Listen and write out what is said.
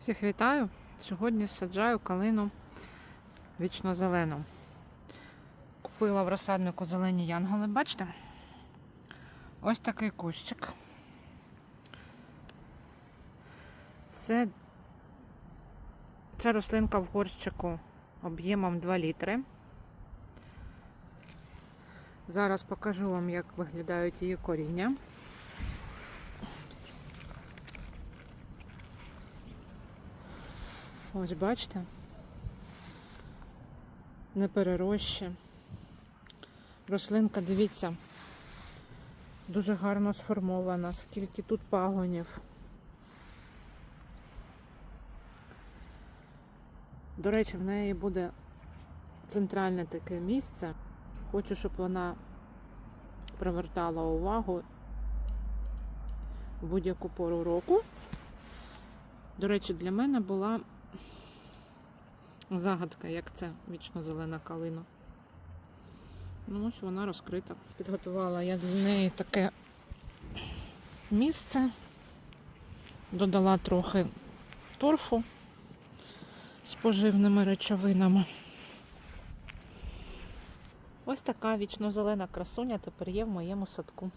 Всіх вітаю! Сьогодні саджаю калину вічно зелену. Купила в розсаднику зелені янголи, бачите? Ось такий кущик. Це, це рослинка в горщику об'ємом 2 літри. Зараз покажу вам, як виглядають її коріння. Ось бачите? Не перерощі. Рослинка, дивіться, дуже гарно сформована, скільки тут пагонів. До речі, в неї буде центральне таке місце. Хочу, щоб вона привертала увагу в будь-яку пору року. До речі, для мене була загадка, як це вічно зелена калина. Ну, ось вона розкрита. Підготувала я для неї таке місце, додала трохи торфу з поживними речовинами. Ось така вічно зелена красуня тепер є в моєму садку.